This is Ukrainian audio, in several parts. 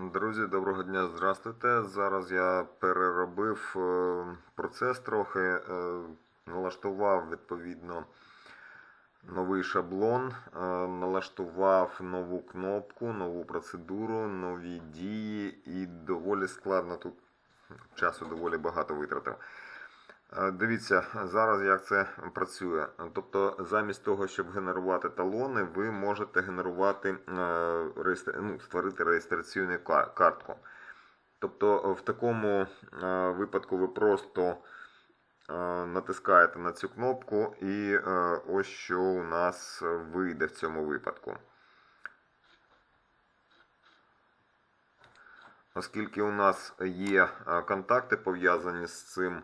Друзі, доброго дня, здравствуйте. Зараз я переробив е, процес трохи, е, налаштував відповідно новий шаблон, е, налаштував нову кнопку, нову процедуру, нові дії і доволі складно тут часу доволі багато витратив. Е, Дивіться, зараз як це працює. Тобто, замість того, щоб генерувати талони, ви можете генерувати е, ну, створити реєстраційну картку. Тобто, в такому е, випадку ви просто натискаєте на цю кнопку, і ось що у нас вийде в цьому випадку. Оскільки у нас є контакти пов'язані з цим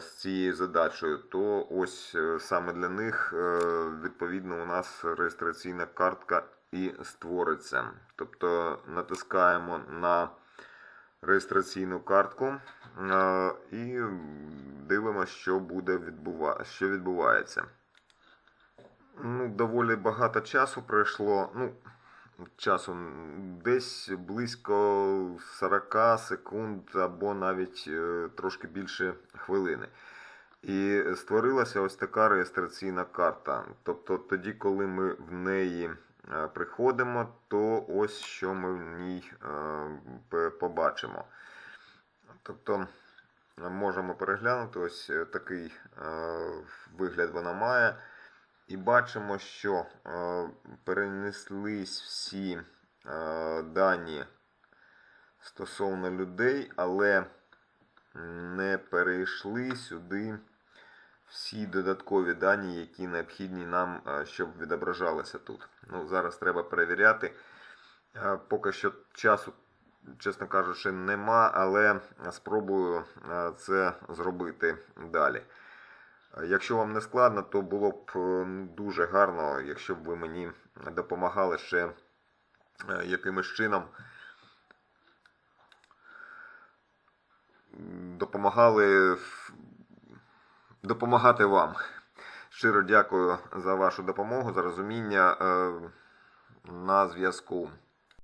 з цією задачею, то ось е, саме для них е, відповідно у нас реєстраційна картка і створиться. Тобто натискаємо на реєстраційну картку е, і дивимося, що буде відбува... що відбувається. Ну, доволі багато часу пройшло. Ну, часу десь близько 40 секунд або навіть е, трошки більше хвилини. І створилася ось така реєстраційна карта. Тобто тоді, коли ми в неї е, приходимо, то ось що ми в ній е, побачимо. Тобто можемо переглянути ось такий вигляд вона має. І бачимо, що е, перенеслись всі е, дані стосовно людей, але не перейшли сюди всі додаткові дані, які необхідні нам, е, щоб відображалися тут. Ну, зараз треба перевіряти. Поки що часу, чесно кажучи, нема, але спробую це зробити далі. Е, Якщо вам не складно, то було б е, дуже гарно, якщо б ви мені допомагали ще е, якимось чином. Допомагали допомагати вам. Щиро дякую за вашу допомогу, за розуміння. На зв'язку.